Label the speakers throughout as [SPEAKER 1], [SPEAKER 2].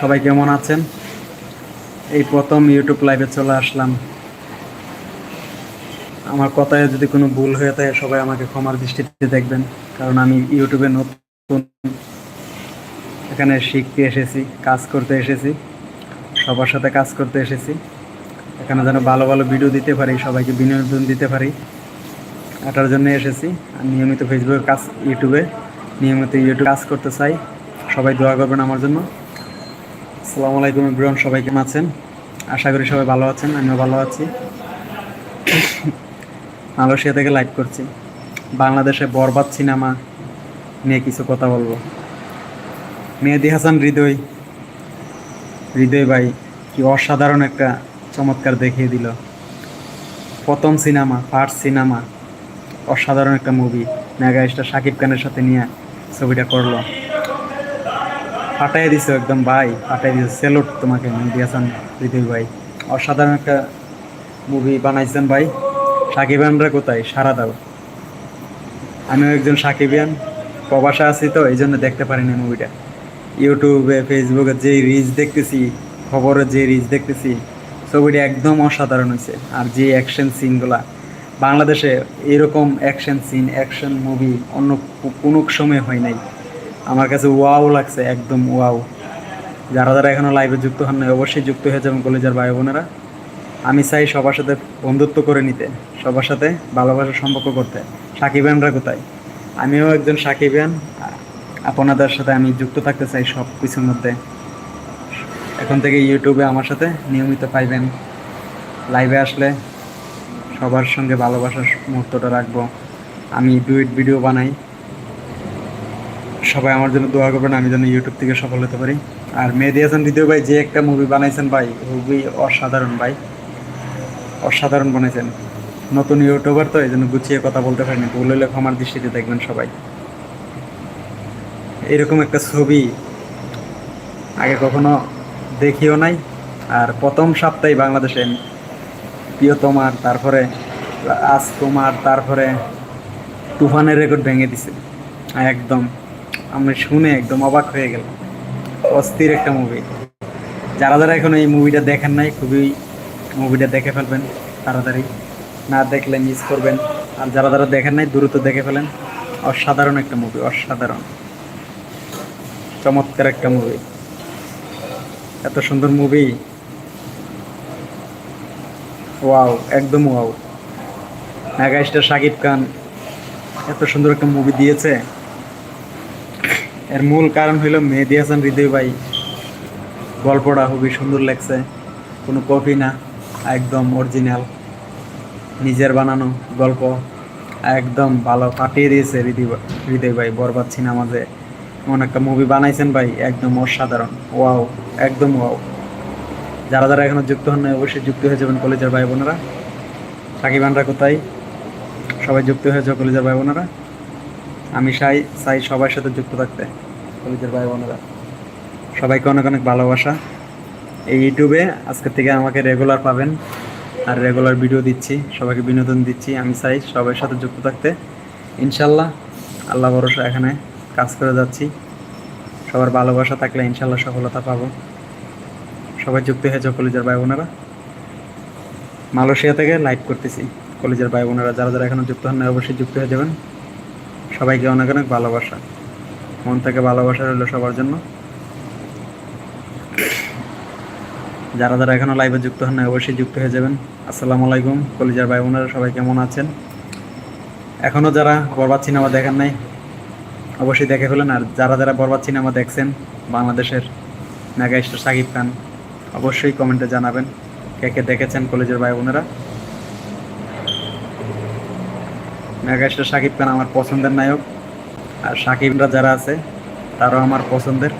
[SPEAKER 1] সবাই কেমন আছেন? এই প্রথম ইউটিউব লাইভে চলে আসলাম। আমার কথায় যদি কোনো ভুল হয়ে থাকে, সবাই আমাকে ক্ষমার দৃষ্টিতে দেখবেন। কারণ আমি ইউটিউবে নতুন এখানে শিখতে এসেছি, কাজ করতে এসেছি, সবার সাথে কাজ করতে এসেছি। এখানে যেন ভালো ভালো ভিডিও দিতে পারি, সবাইকে বিনোদন দিতে পারি। এটার জন্য এসেছি। আর নিয়মিত ফেসবুকে কাজ ইউটিউবে নিয়মিত ইউটিউবে কাজ করতে চাই। সবাই দোয়া করবেন আমার জন্য। আসসালামু আলাইকুম ইব্রাহিম সবাই কেমন আছেন? আশা করি সবাই ভালো আছেন, আমিও ভালো আছি। মালয়েশিয়া থেকে লাইভ করছি। বাংলাদেশে বরবাদ সিনেমা নিয়ে কিছু কথা বলব। মেহেদি হাসান, হৃদয়। হৃদয় ভাই, কি অসাধারণ একটা চমৎকার দেখিয়ে দিল। প্রথম সিনেমা ফার্স্ট সিনেমা, অসাধারণ একটা মুভি মেগা স্টার শাকিব খানের সাথে নিয়ে ছবিটা করল। ফাটাই দিছো একদম ভাই, ফাটাই দিছো। সেলুট তোমাকে মেহেদি হাসান হৃদয় ভাই। অসাধারণ একটা মুভি বানাইছেন ভাই। সাকিবানরা কোথায়? সারা দাও আমিও একজন সাকিবিয়ান, প্রবাসা আছি তো, এই জন্য দেখতে পারিনি মুভিটা ইউটিউবে, ফেসবুকে যে রিচ দেখতেছি খবরে যে রিচ দেখতেছি, ছবিটা একদম অসাধারণ হয়েছে আর যে অ্যাকশন সিনগুলা বাংলাদেশে এরকম অ্যাকশন সিন অ্যাকশন মুভি অন্য কোনো সময় হয় নাই। আমার কাছে ওয়াও লাগছে, একদম ওয়াও। যারা যারা এখনও লাইভে যুক্ত হন নাই, অবশ্যই যুক্ত হয়ে যাবেন কলেজের ভাই বোনেরা। আমি চাই সবার সাথে বন্ধুত্ব করে নিতে, সবার সাথে ভালোবাসার সম্পর্ক করতে। সাকিবানরা কোথায়? আমিও একজন সাকিবান আপনাদের সাথে আমি যুক্ত থাকতে চাই সব কিছুর মধ্যে। এখন থেকে ইউটিউবে আমার সাথে নিয়মিত পাইবেন লাইভে আসলে সবার সঙ্গে ভালোবাসার মুহূর্তটা রাখব। আমি ডুইট ভিডিও বানাই। সবাই আমার জন্য দোয়া করবেন, আমি যেন ইউটিউব থেকে সফল হতে পারি। আর মেহেদি হাসান দ্বিতীয় ভাই, যে একটা মুভি বানাইছেন ভাই খুবই অসাধারণ ভাই। অসাধারণ বানাইছেন। নতুন ইউটিউবার তো এই জন্য গুছিয়ে কথা বলতে পারিনি। ভুল হলে ক্ষমার দৃষ্টিতে দেখবেন সবাই। এরকম একটা ছবি আগে কখনো দেখিও নাই। আর প্রথম সপ্তাহে বাংলাদেশে প্রিয়তমার তারপরে আজ তোমার তারপরে তুফানের রেকর্ড ভেঙে দিছে। একদম। আমি শুনে একদম অবাক হয়ে গেলাম। অস্থির একটা মুভি যারা যারা এখন এই মুভিটা দেখেন নাই, খুবই মুভিটা দেখে ফেলবেন, তাড়াতাড়ি। না দেখলে মিস করবেন। আর যারা যারা দেখেন নাই, দ্রুত দেখে ফেলেন। অসাধারণ একটা মুভি অসাধারণ। চমৎকার একটা মুভি এত সুন্দর মুভি ওয়াও, একদম ওয়াও। স্টার শাকিব খান এত সুন্দর একটা মুভি দিয়েছে। এর মূল কারণ হইল মেহেদি হাসান হৃদয় ভাই। গল্পটা খুবই সুন্দর লাগছে। কোনো কপি না, একদম অরিজিনাল নিজের বানানো গল্প একদম ভালো কাটিয়ে দিয়েছে হৃদয় হৃদয় ভাই, বরবাদ সিনেমাতে এমন একটা মুভি বানাইছেন ভাই, একদম অসাধারণ। ওয়াও, একদম ওয়াও। যারা যারা এখনও যুক্ত হন অবশ্যই যুক্ত হয়ে যাবেন কলেজের ভাই বোনেরা। সাকিবানরা কোথায়? সবাই যুক্ত হয়েছে কলেজের ভাই বোনেরা। আমি চাই চাই সবার সাথে যুক্ত থাকতে কলেজের ভাই বোনেরা। সবাইকে অনেক অনেক ভালোবাসা। এই ইউটিউবে আজকে থেকে আমাকে রেগুলার পাবেন, আর রেগুলার ভিডিও দিচ্ছি, সবাইকে বিনোদন দিচ্ছি। আমি চাই সবার সাথে যুক্ত থাকতে। ইনশাল্লাহ, আল্লাহ ভরসা এখানে কাজ করে যাচ্ছি। সবার ভালোবাসা থাকলে ইনশাল্লাহ সফলতা পাবো। সবাই যুক্ত হয়েছে কলেজের ভাই বোনেরা। মালয়েশিয়া থেকে লাইভ করতেছি কলেজের ভাই বোনেরা। যারা যারা এখনও যুক্ত হন নাই অবশ্যই যুক্ত হয়ে যাবেন। সবাইকে অনেক অনেক ভালোবাসা। মন থেকে ভালোবাসা রইল সবার জন্য। যারা যারা এখনও লাইভে যুক্ত হন নাই, অবশ্যই যুক্ত হয়ে যাবেন। আসসালামু আলাইকুম, কলিজার ভাই বোনেরা সবাই কেমন আছেন? এখনও যারা বরবাদ সিনেমা দেখেন নাই, অবশ্যই দেখে ফেলেন। আর যারা যারা বরবাদ সিনেমা দেখছেন, বাংলাদেশের মেগা স্টার সাকিব খান, অবশ্যই কমেন্টে জানাবেন কে কে দেখেছেন কলেজের ভাই বোনেরা। মেগা স্টার সাকিব খান আমার পছন্দের নায়ক। আর সাকিবরা যারা আছে, তারাও আমার পছন্দের।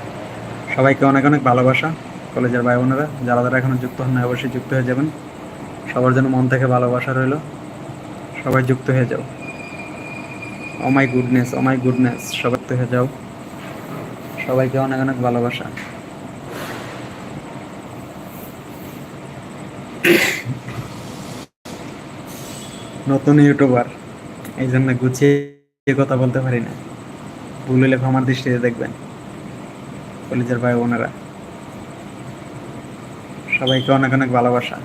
[SPEAKER 1] সবাইকে অনেক অনেক ভালোবাসা কলেজের ভাই বোনেরা। যারা যারা এখনও যুক্ত হন নাই অবশ্যই যুক্ত হয়ে যাবেন। সবার জন্য মন থেকে ভালোবাসা রইল। সবাই যুক্ত হয়ে যাও। ও my goodness oh my goodness সবাই যুক্ত হয়ে যাও। সবাইকে অনেক অনেক ভালোবাসা। নতুন ইউটিউবার। এই জন্য গুছিয়ে কথা বলতে পারি না। ভুল হলে ক্ষমার দৃষ্টিতে দেখবেন। কলেজের ভাই বোনেরা, সবাইকে অনেক অনেক ভালোবাসা।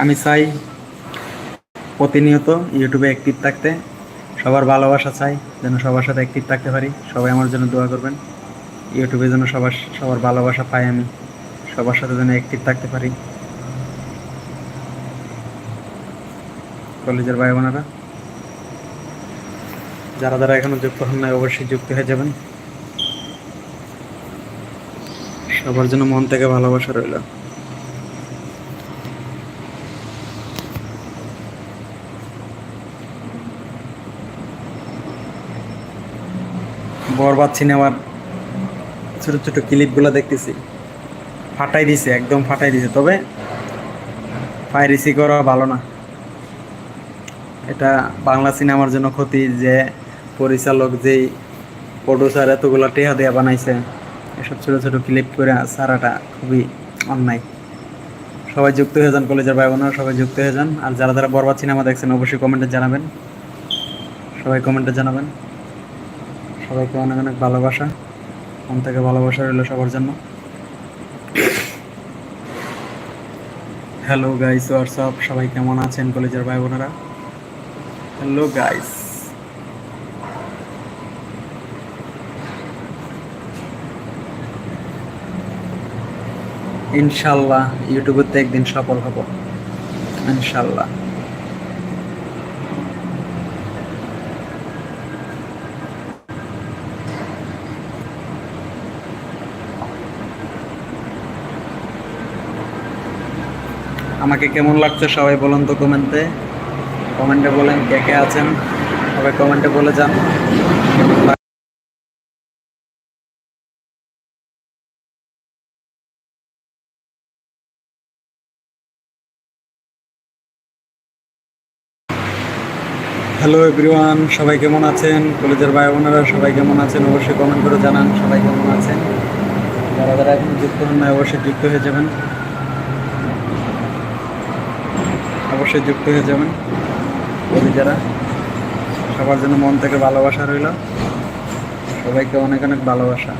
[SPEAKER 1] আমি চাই প্রতিনিয়ত ইউটিউবে অ্যাক্টিভ থাকতে। সবার ভালোবাসা চাই, যেন সবার সাথে অ্যাক্টিভ থাকতে পারি। সবাই আমার জন্য দোয়া করবেন। ইউটিউবে যেন সবার সবার ভালোবাসা পাই আমি। সবার সাথে যেন অ্যাক্টিভ থাকতে পারি। কলেজের ভাই বোনেরা, যারা যারা এখনও যুক্ত হন নাই, অবশ্যই যুক্ত হয়ে যাবেন। সবার জন্য মন থেকে ভালোবাসা রইল। বরবাদ সিনেমার ছোট ছোট ক্লিপগুলো দেখতেছি। ফাটাই দিছে, একদম ফাটাই দিছে। তবে পাইরেসি করা ভালো না। এটা বাংলা সিনেমার জন্য ক্ষতি যে পরিচালক যেই প্রডিউসার এতগুলো টেহা দেয়া বানাইছে, এসব ছোট ছোট ক্লিপ করে সারাটা খুবই অন্যায়। সবাই যুক্ত হয়ে যান কলেজের ভাই বোনেরা, সবাই যুক্ত হয়ে যান। আর যারা যারা বরবাদ সিনেমা দেখছেন, অবশ্যই কমেন্টে জানাবেন। সবাই কমেন্টে জানাবেন। সবাইকে অনেক অনেক ভালোবাসা। মন থেকে ভালোবাসা রইল সবার জন্য। হ্যালো গাইস হোয়াটসঅ্যাপ সবাই কেমন আছেন কলেজের ভাই বোনেরা হ্যালো গাইস ইনশাল্লাহ ইউটিউবেতে একদিন সফল হব। ইনশাল্লাহ। আমাকে কেমন লাগছে সবাই বলুন তো কমেন্টে। কমেন্টে বলেন কে কে আছেন, সবাই কমেন্টে বলে যান। হ্যালো এভরিওয়ান সবাই কেমন আছেন? কলেজের ভাই বোনেরা সবাই কেমন আছেন? অবশ্যই কমেন্ট করে জানান সবাই কেমন আছেন। যারা যারা এখন যুক্ত হন না অবশ্যই যুক্ত হয়ে যাবেন। অবশ্যই যুক্ত হয়ে যাবেন। যারা সবার জন্য মন থেকে ভালোবাসা রইল, সবাইকে অনেক অনেক ভালোবাসা।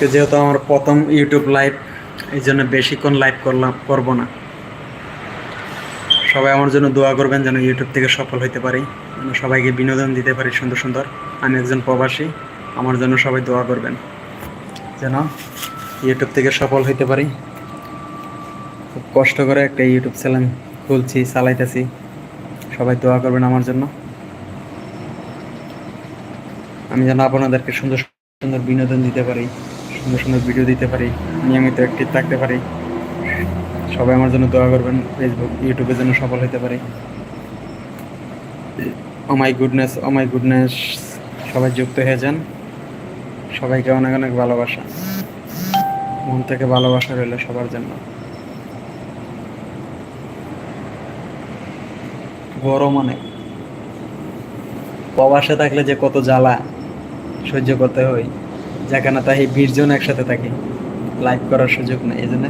[SPEAKER 1] আজকে যেহেতু আমার প্রথম ইউটিউব লাইভ, এই জন্য বেশিক্ষণ লাইভ করলাম, করব না। সবাই আমার জন্য দোয়া করবেন যেন ইউটিউব থেকে সফল হইতে পারি সবাইকে বিনোদন দিতে পারি সুন্দর সুন্দর। আমি একজন প্রবাসী, আমার জন্য সবাই দোয়া করবেন, যেন ইউটিউব থেকে সফল হতে পারি। খুব কষ্ট করে একটা ইউটিউব চ্যানেল খুলছি, চালাইতেছি, সবাই দোয়া করবেন আমার জন্য। আমি যেন আপনাদেরকে সুন্দর সুন্দর বিনোদন দিতে পারি। সুন্দর সুন্দর ভিডিও দিতে পারি, নিয়মিত অ্যাক্টিভ থাকতে পারি। সবাই আমার জন্য দোয়া করবেন ফেসবুক ইউটিউবের জন্য সফল হতে পারি। ও my goodness oh my goodness সবাই যুক্ত হয়ে যান। সবাইকে অনেক অনেক ভালোবাসা। মন থেকে ভালোবাসা রইল সবার জন্য। গরম অনেক প্রবাসে থাকলে যে কত জ্বালা, সহ্য করতে হয়। যেখানে তাই বিশ জন একসাথে থাকি। লাইভ করার সুযোগ নেই, এই জন্য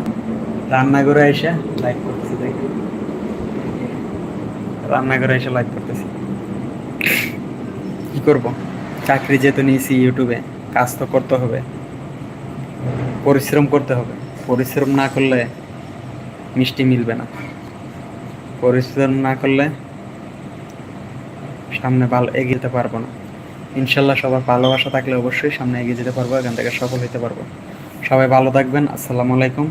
[SPEAKER 1] রান্নাঘরে এসে লাইভ করতেছি দেখি রান্নাঘরে এসে লাইভ করতেছি। কি করব? চাকরি যেহেতু নিয়েছি ইউটিউবে, কাজ তো করতে হবে। পরিশ্রম করতে হবে। পরিশ্রম না করলে মিষ্টি মিলবে না। পরিশ্রম না করলে সামনে ভালো এগিয়ে পারব না। ইনশাল্লাহ সবার ভালোবাসা থাকলে অবশ্যই সামনে এগিয়ে যেতে পারব, এখান থেকে সফল হতে পারব। সবাই ভালো থাকবেন, আসসালামু আলাইকুম।